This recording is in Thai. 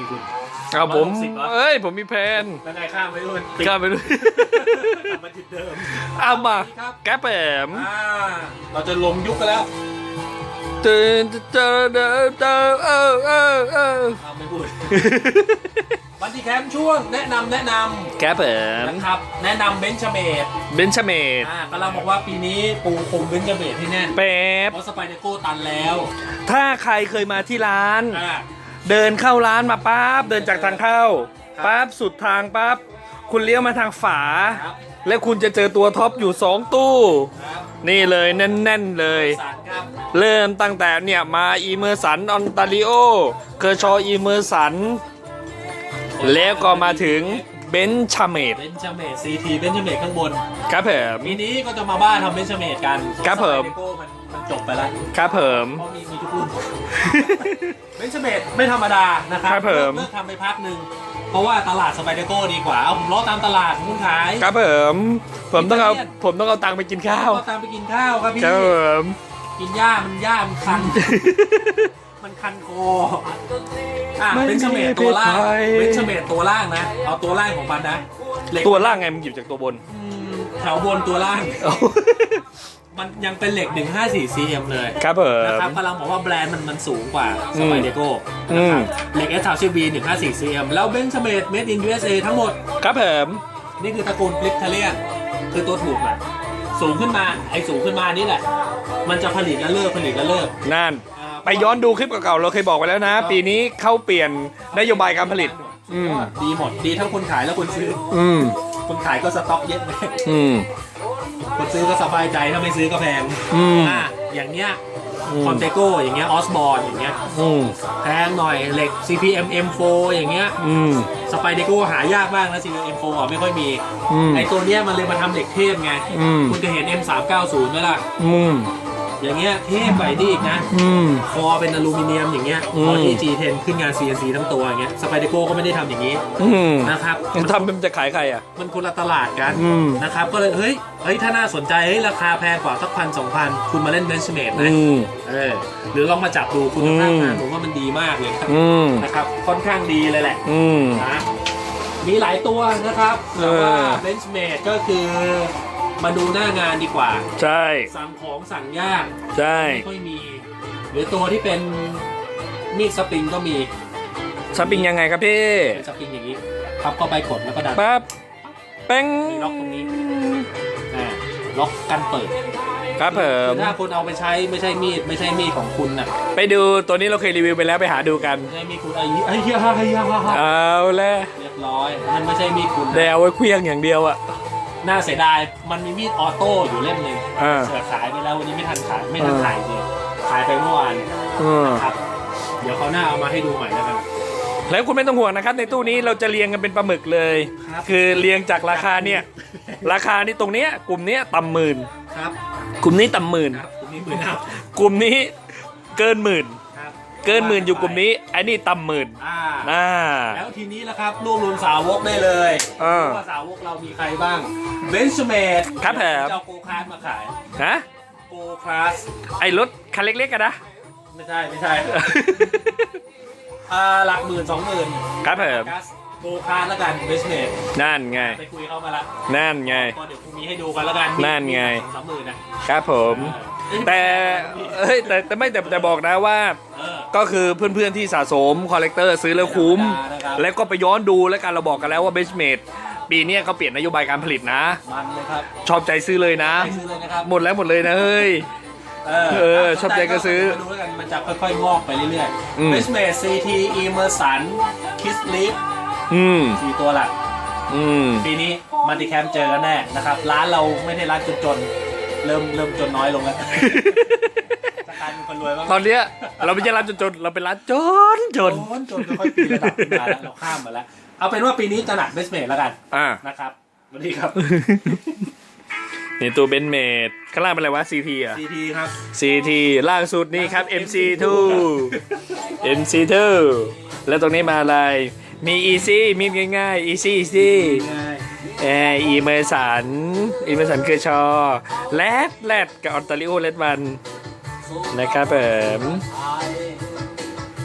กี่คุณเอาผม160เหรอเอ้ยผมมีแพนแล้วไงข้ามไปด้วยกล้าไปด้วยกลับมาจุดเดิม เอามาครับแก๊ปแปมอ่าเราจะลงยุคกันแล้วตื่นเจอเดินเจอเออเออเออเอาไม่พูดวันที่แคมป์ช่วงแนะนำแนะนแก๊ปแปำมนะครับ แนะนำเบนชเมดเบนชเมดอ่ากำลังบอกว่าปีนี้ปูคงเบนชเมดที่แน่นแป๊บเพราะสไปเดโก้ตันแล้วถ้าใครเคยมาที่ร้าน อ่า เดินเข้าร้านมาปั๊บเดินจากทางเข้าครับปั๊บสุดทางปั๊บคุณเลี้ยวมาทางฝาครับแล้วคุณจะเจอตัวท็อปอยู่สองตู้ครับนี่เลยแน่น ๆ เลยสารครับเริ่มตั้งแต่เนี่ยมาอีเมอร์สันออนตาริโอ เคอร์ชออีเมอร์สัน แล้วก็มาถึง เบนชาเมดเบนชเมดซีทีเบนชเมดข้างบนครับผมปีนี้ก็จะมาบ้าทำเบนชเมดกันครับผมสไปเดโก้มันมันจบไปแล้วครับผมเพราะมีมีทุกรุ่นเบนชเมดไม่ธรรมดานะครัครับผมเลิกทำไปพักหนึ่งเพราะว่าตลาดสไปเดโก้ดีกว่า เอาผมล้อตามตลาดคุณขายครับผมผมต้องเอาอิตาเลียนผมต้องเอาตังค์ไปกินข้าวก็ตามไปกินข้าวครับพี่ครับผมกินหญ้ามันหญ้ามันคัน มันคันคออะไม่เบนชเมดตัวล่างมีภัยเบนชเมดตัวล่างนะเอาตัวล่างของมันนะเหล็กตัวล่างไงมันหยิบจากตัวบนอืมแถวบนตัวล่าง มันยังเป็นเหล็ก 154 cm เลยครับผมนะครับกำลังบอกว่าแบรนด์มันมันสูงกว่าอืสมไปเดโก้อืนะคมรับเหล็ก S 3 0 B 154 cm แล้วเบนชเมด made in USA ทั้งหมด ครับผมนี่คือตระกูลบลิกเทเลียนคือตัวถูกอะสูงขึ้นมาไอ้สูงขึ้นมานี่แหละ มันจะผลิตและเลิกผลิตและเลิกนั่นอ่า ไปย้อนดูคลิปเก่าๆเราเคยบอกไปแล้วนะ ปีนี้เข้าเปลี่ยนนโยบายการผลิต อืม ดีหมดดีทั้งคนขายและคนซื้อ อืม คนขายก็สต็อกเยอะเลยอืม คนซื้อก็สบายใจถ้าไม่ซื้อก็แพงอืม อะอย่างเงี้ยอืมคอนเทโก้อย่างเงี้ยออสบอร์นอย่างเงี้ยอืมแพงหน่อยเหล็ก CPM M4 อย่างเงี้ยอืม สไปเดโก้หายากมากนะ CPM M4 อะไม่ค่อยมีอืมไอตัวเนี้ยมันเลยมาทำเหล็กเทพไง อืม คุณจะเห็น M390 ไหมล่ะ อืม อย่างเงี้ยเทพไปนี่อีกนะ อืม คอเป็นอลูมิเนียมอย่างเงี้ยอืมคอที่ G10 ขึ้นงาน CNC ทั้งตัวอย่างเงี้ยสไปเดโก้ก็ไม่ได้ทำอย่างนี้อืมนะครับ มันทำเป็นจะขายใครอะ มันคนละตลาดกันอืม นะครับ ก็เลยเฮ้ยเฮ้ยถ้าน่าสนใจเฮ้ยราคาแพงกว่าสักพันสองพันคุณมาเล่นเบนช์เมดไหมอืม เออหรือลองมาจับดูคุณภาพอืมงานผมว่ามันดีมากเลยครับอืมนะครับค่อนข้างดีเลยแหละ อืม นะมีหลายตัวนะครับ แต่ว่าเออ เบนช์เมดก็คือ มาดูหน้างานดีกว่า ใช่ สั่งของสั่งยากใช่ ไม่ค่อยมี หรือตัวที่เป็นมีดสปริงก็มีสปริงยังไงครับพี่เป็นสปริงอย่างนี้พับเข้าไปกดแล้วก็ดันปั๊บเป้งมีล็อกตรงนี้อ่าล็อกกันเปิด ครับผคืมอถ้าคุณเอาไปใช้ไม่ใช่มีดไม่ใช่มีดของคุณน่ะไปดูตัวนี้เราเคยรีวิวไปแล้วไปหาดูกันไม่ใช่มีดคุณไอ้ไอ้เหี้ยไอ้เหี้ยเอาแล้วเรียบร้อยมันไม่ใช่มีดคุณแต่เอาไว้เคลี้ยงอย่างเดียวอะ น่าเสียดาย มันมีมีดออโต้อยู่เล่มหนึ่งอ่าเสือขายไปแล้ววันนี้ไม่ทันขายไม่ทันขายเลยขายไปเมื่อวานอืมครับ เดี๋ยวเขาวหน้าเอามาให้ดูใหม่แล้วกัน แล้วคุณไม่ต้องห่วงนะครับ ในตู้นี้เราจะเรียงกันเป็นปลาหมึกเลย ครับ คือเรียงจากราคาเนี่ย ราคานี่ตรงเนี้ยกลุ่มเนี้ยต่ำหมื่น ครับ กลุ่มนี้ต่ำหมื่น ครับคุณนี่หมื่นอัพกลุ่มนี้เกินหมื่นครับเกินหมื่นอยู่กลุ่มนี้ไอ้นี่ต่ำหมื่นอ่าอ่า แล้วทีนี้ละครับรวบรวมสาวกได้เลยอ่าว่าสาวกเรามีใครบ้างเบนช์เมดครับผม เจ้าโกคาร์ดมาขายฮะโกคาร์ดไอ้รถคันเล็กๆกันนะ ไม่ใช่ไม่ใช่อ่าหลักหมื่นสองหมื่นครับผมกัสโกคาร์ดแล้วกันเบนช์เมดนั่นไง ไปคุยเข้ามาละนั่นไง ก็เดี๋ยวกูมีให้ดูกันแล้วกันนั่นไง สองสามหมื่นนะครับผม แต่เอ้ยแต่แต่ไม่แต่แต่บอกนะว่า เออ ก็คือเพื่อนๆที่สะสมคอลเลกเตอร์ซื้อแล้วคุ้มนะครับแล้วก็ไปย้อนดูแล้วกันเราบอกกันแล้วว่าเบสเมดปีเนี้ยเขาเปลี่ยนนโยบายการผลิตนะ มันเลยครับ ชอบใจซื้อเลยนะไปซื้อเลยนะครับหมดแล้วหมดเลยนะเฮ้ยเออชอบใจก็ซื้อมาดูแล้วกันมันจะค่อยๆงอกไปเรื่อยอืมๆ b e s t m a d CT Emerson Kiss Leaf อืมสี่ตัวหลักอืมปีนี้มัลติแคมเจอกันแน่นะครับ ร้านเราไม่ได้ร้านจนๆเริ่มเริ่มจนน้อยลงแล้วจะกลายเป็นคนรวยบ้างตอนเนี้ยเราไม่ใช่ร้านจนๆเราเป็นร้านจนจจนนจนค่อยๆปีนระดับขึ้นมาแล้วเราข้ามมาแล้ว เอาเป็นว่าปีนี้จะหนักเบสเมดแล้วกันอ่านะครับสวัสดีครับนี่ตัวเบนเมดข้างล่างเป็นอะไรวะ CT อะ CT ครับ CT ล่างสุดนี่ครับ MC2 MC2 แล้วตรงนี้มาอะไร มี Easy มีง่ายๆ Easy Easy ง่ายแอร์อีเมอร์สันอีเมอร์สันคือชอ แรดแรดกับออนตาริโอเลดวัน นะครับผม